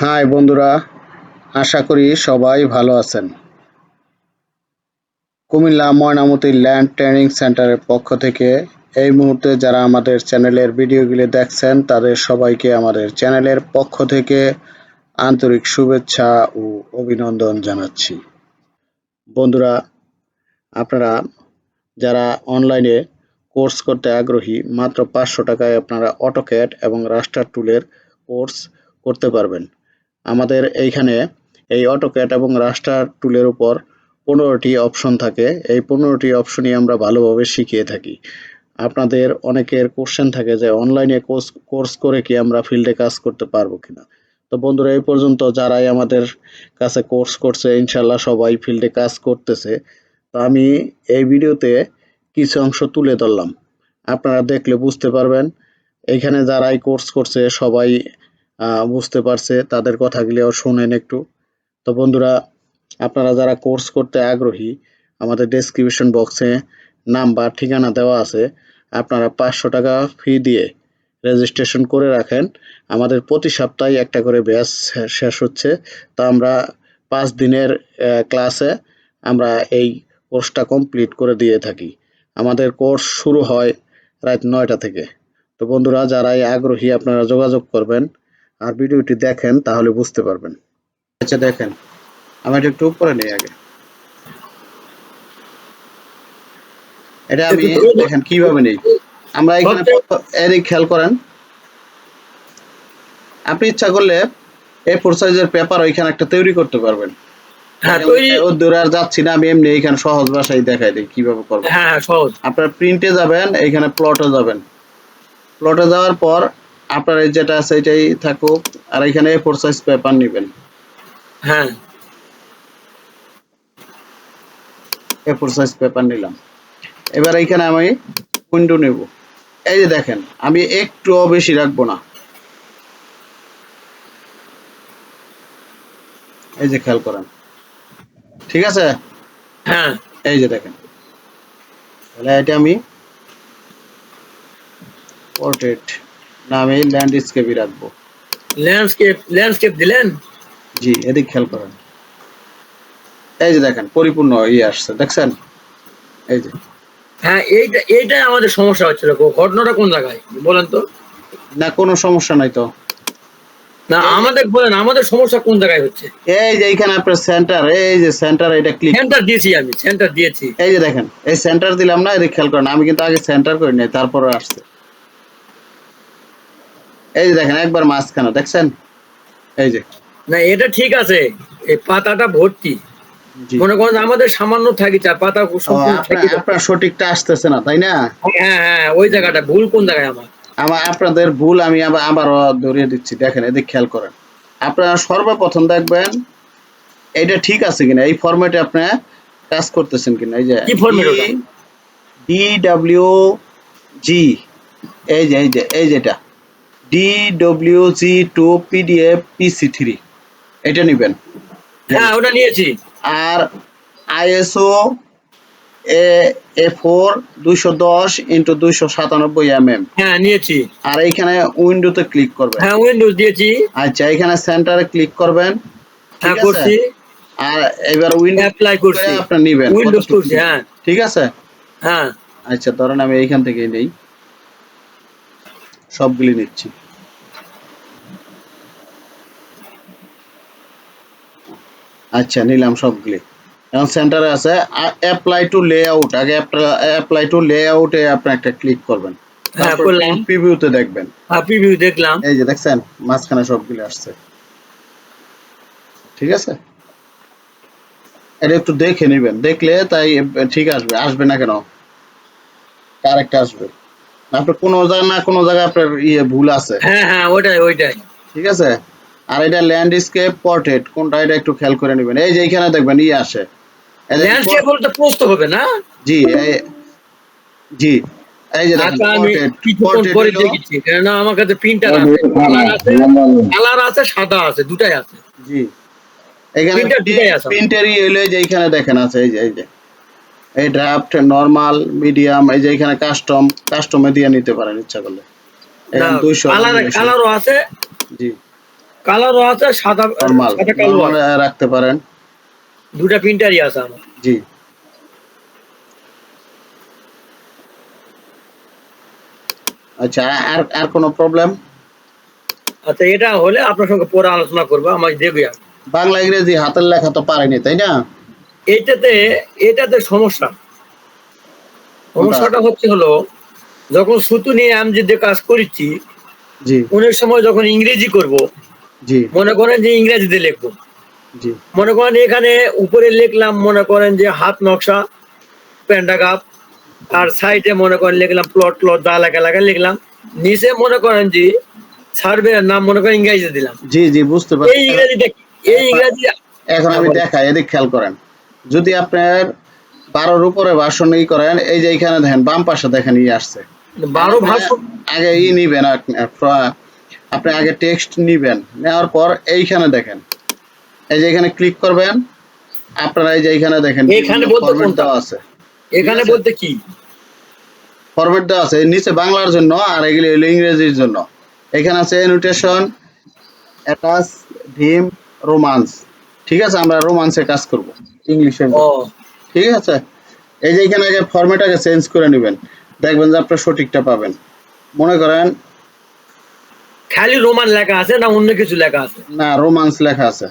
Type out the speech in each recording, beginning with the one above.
High বন্ধুরা, আশা করি সবাই ভালো আছেন। কুমিল্লা ময়নামতি ল্যান্ড ট্রেনিং সেন্টারের পক্ষ থেকে এই মুহূর্তে যারা আমাদের চ্যানেলের ভিডিওগুলি দেখছেন, তাদের সবাইকে আমাদের চ্যানেলের পক্ষ থেকে আন্তরিক শুভেচ্ছা ও অভিনন্দন জানাচ্ছি। বন্ধুরা, আপনারা যারা অনলাইনে কোর্স করতে আগ্রহী, মাত্র পাঁচশো টাকায় আপনারা অটোক্যাড এবং রাস্টার টুলের কোর্স করতে পারবেন। আমাদের এইখানে এই অটোক্যাট এবং রাস্টার টুলের উপর পনেরোটি অপশন থাকে। এই পনেরোটি অপশনই আমরা ভালোভাবে শিখিয়ে থাকি। আপনাদের অনেকের কোশ্চেন থাকে যে অনলাইনে কোর্স কোর্স করে কি আমরা ফিল্ডে কাজ করতে পারব কিনা? তো বন্ধুরা, এই পর্যন্ত যারাই আমাদের কাছে কোর্স করছে ইনশাল্লাহ সবাই ফিল্ডে কাজ করতেছে। তো আমি এই ভিডিওতে কিছু অংশ তুলে ধরলাম। আপনারা দেখলে বুঝতে পারবেন, এখানে যারাই কোর্স করছে সবাই বুঝতে পারছে, তাদের কথাগুলিও শোনেন একটু। তো বন্ধুরা, আপনারা যারা কোর্স করতে আগ্রহী, আমাদের ডেসক্রিপশন বক্সে নাম্বার ঠিকানা দেওয়া আছে, আপনারা পাঁচশো টাকা ফি দিয়ে রেজিস্ট্রেশন করে রাখেন। আমাদের প্রতি সপ্তাহে একটা করে ব্যাচ শেষ হচ্ছে। তো আমরা পাঁচ দিনের ক্লাসে আমরা এই কোর্সটা কমপ্লিট করে দিয়ে থাকি। আমাদের কোর্স শুরু হয় রাত নয়টা থেকে। তো বন্ধুরা, যারাই আগ্রহী, আপনারা যোগাযোগ করবেন। আর ভিডিওটি দেখেন তাহলে বুঝতে পারবেন। আচ্ছা দেখেন। আমি এটা একটু উপরে নেই আগে। এটা আমি দেখেন কীভাবে নেই। আমরা এখানে এদিক খেয়াল করেন। আপনি ইচ্ছা করলে এ ফোর সাইজের পেপার ওইখানে একটা তৈরি করতে পারবেন। হ্যাঁ ও দূরে আর যাচ্ছি না আমি এমনি এখানে সহজ ভাষায় দেখাই দিই কীভাবে করব হ্যাঁ সহজ। আপনার প্রিন্টে যাবেন এইখানে প্লটে যাবেন। প্লটে যাওয়ার পর আপনার যেটা আছে এটাই থাকুক আর এখানে ফোর সাইজ পেপার নেবেন। হ্যাঁ। এ ফোর সাইজ পেপার নিলাম। এবার এইখানে আমি উইন্ডো নেব। এই যে দেখেন আমি একটুও বেশি রাখব না। এই যে খেয়াল করেন। ঠিক আছে? হ্যাঁ। এই যে দেখেন। তাহলে এটা আমি পোর্ট্রেট না আমি ল্যান্ডস্কেপই রাখব। ল্যান্ডস্কেপ ল্যান্ডস্কেপ দিলেন? জি এদিক খেয়াল করেন। এই যে দেখেন পরিপূর্ণ ইয়ে আসছে দেখছেন? এই যে। হ্যাঁ এইটা এইটাই আমাদের সমস্যা হচ্ছিল ঘটনাটা কোন জায়গায়? বলেন তো। না কোনো সমস্যা নাই তো। না আমাদের বলেন আমাদের সমস্যা কোন জায়গায় হচ্ছে? এই যে এইখানে আপনার সেন্টার এই যে সেন্টার এটা ক্লিক সেন্টার দিয়েছি আমি সেন্টার দিয়েছি। এই যে দেখেন এই সেন্টার দিলাম না এদিক খেয়াল করেন আমি কিন্তু আগে সেন্টার করি নাই তারপরে আসছে। এই যে দেখেন একবার মাঝখানে দেখছেন? এই যে। না এটা ঠিক আছে। এই পাতাটা ভর্তি। মনে করেন আমাদের সামান্য থাকি চা পাতা আপনার সঠিকটা আসতেছে না তাই না? হ্যাঁ হ্যাঁ ওই জায়গাটা ভুল কোন জায়গায় আমার? আমার আপনাদের ভুল আমি আবার আবারও ধরিয়ে দিচ্ছি দেখেন এদিক খেয়াল করেন। আপনারা সর্বপ্রথম দেখবেন এটা ঠিক আছে কিনা এই ফরম্যাটে আপনি কাজ করতেছেন কিনা এই যে কি ওটা? ডি ডাব্লিউ জি এই যে এই যে এই যেটা D W G to PDF PC three এটা নেবেন। হ্যাঁ ওটা নিয়েছি। আর আইএসও এ এ ফোর দুইশো দশ ইন্টু দুইশো সাতানব্বই এম এম হ্যাঁ নিয়েছি। আর এইখানে উইন্ডোতে ক্লিক করবেন। হ্যাঁ উইন্ডোজ দিয়েছি। আচ্ছা এখানে সেন্টারে ক্লিক করবেন। হ্যাঁ ঠিক করছি। আর এবার উইন্ডো অ্যাপ্লাই করছি। আপনি নেবেন। উইন্ডোজ করছি হ্যাঁ। ঠিক আছে? হ্যাঁ। আচ্ছা ধরেন আমি এইখান থেকেই নেই। সবগুলি নিচ্ছি। আচ্ছা নিলাম সবগুলি। এখন সেন্টারে আছে অ্যাপ্লাই টু লেআউট আগে অ্যাপ্লাই টু লেআউটে আপনি একটা ক্লিক করবেন। হ্যাঁ, তারপর প্রিভিউতে দেখবেন। হ্যাপি ভিউ দেখলাম। এই যে দেখছেন মাঝখানে সবগুলি আসছে। ঠিক আছে? এটা একটু দেখে নেবেন। দেখলে তাই ঠিক আসবে। আসবে না কেন? কারেক্ট আসবে? আপনার কোনো জায়গা না কোনো জায়গায় আপনার ইয়ে ভুল আছে। হ্যাঁ হ্যাঁ ওইটাই ওইটাই। ঠিক আছে? আর এটা ল্যান্ডস্কেপ পোর্ট্রেট কোনটা এটা একটু খেয়াল করে নেবেন। এই যে এখানে দেখবেন ইয়ে আসে। ল্যান্ডস্কেপ বলতে পোস্ত হবে না? জি জি এই যে দেখেন আচ্ছা দেখেছি আমার কাছে প্রিন্টার আছে কালার আছে সাদা আছে দুটাই আছে। জি। এখানে Printer দুটাই আছে। প্রিন্টারই এই যে এখানে দেখেন আছে এই যে এই যে। এই ড্রাফট নরমাল মিডিয়াম এই যে এখানে কাস্টম কাস্টমে দিয়ে নিতে পারেন ইচ্ছা করলে। এখানে 200 কালার কালারও আছে। জি। কালারও আছে সাদা নর্মাল। রাখতে পারেন। দুটা প্রিন্টারই আছে আমার। জি। আচ্ছা আর আর কোনো প্রবলেম আচ্ছা এটা হলে আপনার সঙ্গে পরে আলোচনা করব আমাকে দেবে বাংলা ইংরেজি হাতের লেখা তো পারেনি তাই না? এটাতে এটাতে সমস্যা। সমস্যাটা হচ্ছে হলো যখন সুতু নিয়ে আমি যে কাজ করেছি অনেক সময় যখন ইংরেজি করব মনে করেন যে ইংরেজিতে লিখব। মনে করেন এখানে উপরে লিখলাম মনে করেন যে হাত নকশা প্যান্ডাগাপ আর সাইডে মনে করেন লিখলাম প্লট প্লট যা লেখা লেখা লিখলাম। নিচে মনে করেন যে সার্ভের নাম মনে করেন ইংরেজিতে দিলাম। জি জি বুঝতে এই পারছি। ইংরেজিটা কি? এই ইংরেজি এখন আমি দেখাই এদিক খেয়াল করেন। যদি আপনার বারোর উপরে ভাষণ ই করেন এই যে এখানে দেখেন বাম পাশে দেখেন ই আসছে। বারো ভাষণ আগে ই নিবেন আপনি আগে টেক্সট নিবেন নেওয়ার পর এইখানে দেখেন। এই যে এখানে ক্লিক করবেন আপনারা এই যে এখানে দেখেন এখানে বলতে কোনটা? আছে। এখানে বলতে কি? ফরম্যাট দেওয়া আছে নিচে বাংলার জন্য আর এগুলি হলো ইংরেজির জন্য। এখানে আছে এনোটেশন অ্যাটাচ ডিম রোমান্স ঠিক আছে আমরা রোমান্সে কাজ করব। ইংলিশে ঠিক আছে? এই যে এখানে আগে ফরম্যাট আগে চেঞ্জ করে নেবেন। দেখবেন যে আপনার সঠিকটা পাবেন। মনে করেন খালি রোমান লেখা আছে না অন্য কিছু লেখা আছে? না রোমান্স লেখা আছে।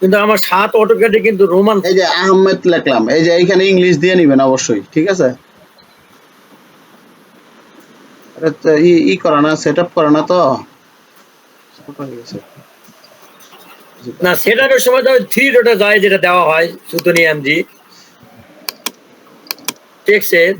কিন্তু আমার সাত অটোকেটে কিন্তু রোমান এই যে আহমেদ লিখলাম। এই যে এইখানে ইংলিশ দিয়ে নিবেন অবশ্যই ঠিক আছে? ই ই করা না সেট আপ করা না তো? না সেট আপের সময় তো থ্রি ডোটা যায় যেটা দেওয়া হয় সুতনি এমজি টেক্সের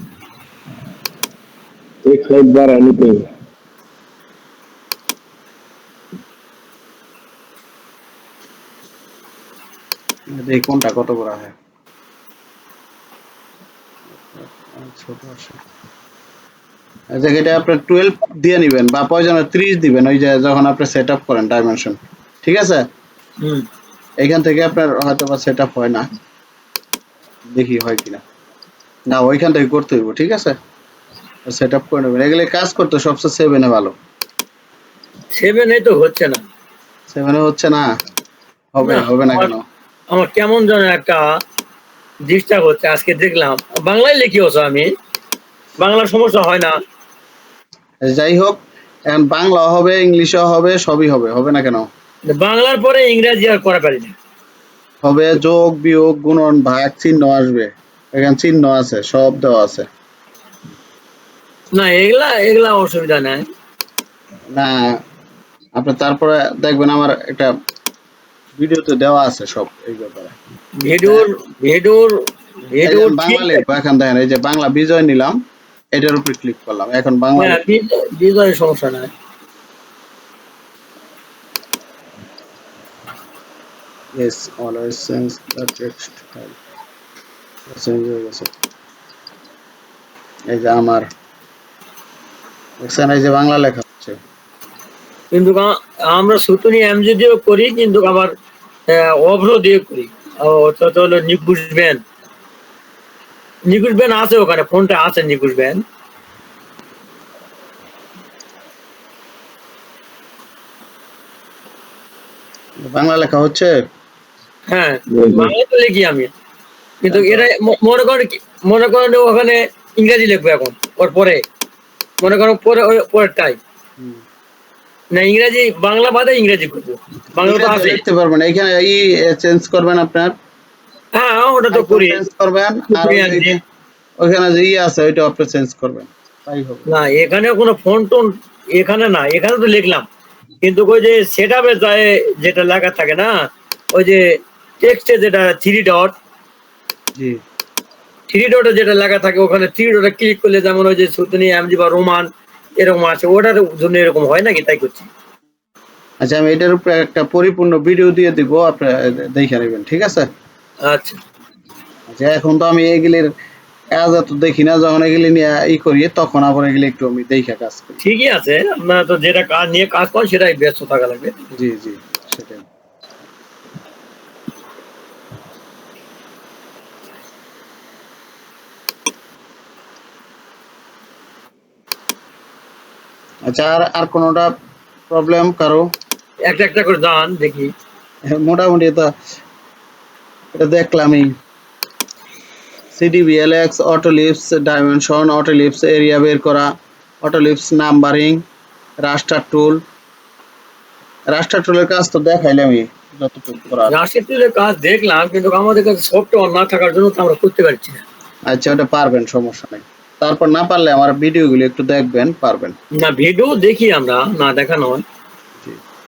কোনটা কত বড় হয়? আচ্ছা এটা আপনি টুয়েলভ দিয়ে নেবেন বা প্রয়োজনে ত্রিশ দিবেন ওই যে যখন আপনি সেট আপ করেন ডাইমেনশন ঠিক আছে? এখান থেকে আপনার হয়তো বা সেট হয় না। দেখি হয় কিনা। না ওইখান থেকে করতে হইব ঠিক আছে? সেট আপ করে নেবেন। এগুলো কাজ করতে সবচেয়ে সেভেনে ভালো। সেভেন তো হচ্ছে না। সেভেনে হচ্ছে না? হবে হবে না কেন? আমার কেমন যেন একটা ডিস্টার্ব হচ্ছে আজকে দেখলাম। বাংলায় লিখি হচ্ছে আমি। বাংলা সমস্যা হয় না। যাই হোক এখন বাংলা হবে ইংলিশও হবে সবই হবে হবে না কেন? বাংলার পরে ইংরেজি আর করা পারি না হবে যোগ বিয়োগ গুণন ভাগ চিহ্ন আসবে। এখানে চিহ্ন আছে সব দেওয়া আছে। না এগুলা এগুলা অসুবিধা নাই। না আপনি তারপরে দেখবেন আমার একটা ভিডিওতে দেওয়া আছে সব এই ব্যাপারে। ভিডিওর ভিডিওর ভিডিওর বাংলা লিখব এখন দেখেন এই যে বাংলা বিজয় নিলাম এটার উপরে ক্লিক করলাম। এখন বাংলা বিজয়- বিজয়ের সমস্যা নাই। Yes always sense the text file change হয়ে গেছে এই যে আমার দেখছেন এই যে বাংলা লেখা হচ্ছে। কিন্তু আমরা সুতনি এমজি দিয়েও করি কিন্তু আবার আহ, অভ্র দিয়ে করি। তো হলো নিকুশ ব্যান নিকুশ ব্যান আছে ওখানে ফোনটা আছে নিকুশ ব্যান বাংলা লেখা হচ্ছে? হ্যাঁ। বাংলা তো লিখি আমি। কিন্তু এটা মনে করেন মনে করেন ওখানে ইংরেজি লিখব এখন ওর পরে। মনে করেন পরে ওই- পরেরটাই না ইংরেজি বাংলা বাদে ইংরেজি করব। বাংলা তো আছে। লিখতে পারবেন এখানে ই চেঞ্জ করবেন আপনার? হ্যাঁ ওটা তো করি। চেঞ্জ করবেন আর ওখানে যে ই আছে ওইটা আপনি চেঞ্জ করবেন। তাই হবে। না এখানে কোনো ফোন টোন এখানে না এখানে তো লিখলাম। কিন্তু ওই যে সেট আপে যায় যেটা লেখা থাকে না ওই যে টেক্সটে যেটা থ্রি ডট জি। থ্রি ডটে যেটা লেখা থাকে ওখানে থ্রি ডটে ক্লিক করলে যেমন ওই যে সুতনি এমজি বা রোমান এরকম আছে ওটার জন্য এরকম হয় নাকি? তাই করছি। আচ্ছা আমি এটার উপরে একটা পরিপূর্ণ ভিডিও দিয়ে দিব আপনি দেখে নেবেন ঠিক আছে? আচ্ছা। আচ্ছা এখন তো আমি এগুলির কাজ এত দেখি না যখন এগুলি নিয়ে ই করি তখন আবার এগুলি একটু আমি দেখে কাজ করি। ঠিকই আছে আপনারা তো যেটা কাজ নিয়ে কাজ করেন সেটাই ব্যস্ত থাকা লাগবে। জি জি সেটাই। আচ্ছা আর আর কোনোটা প্রবলেম কারও? একটা একটা করে দান দেখি। মোটামুটি তো এটা দেখলামই। C D B L X AutoLISP dimension AutoLISP area বের করা AutoLISP numbering raster tool raster টুলের কাজ তো দেখাইলামই করার। রাশিদুলের কাজ দেখলাম কিন্তু আমাদের কাছে সফটওয়্যার না থাকার জন্য তো আমরা করতে পারছি না। আচ্ছা ওটা পারবেন সমস্যা নেই। তারপর না পারলে আমার ভিডিওগুলো একটু দেখবেন, পারবেন। না ভিডিও দেখি আমরা, না দেখা নয়।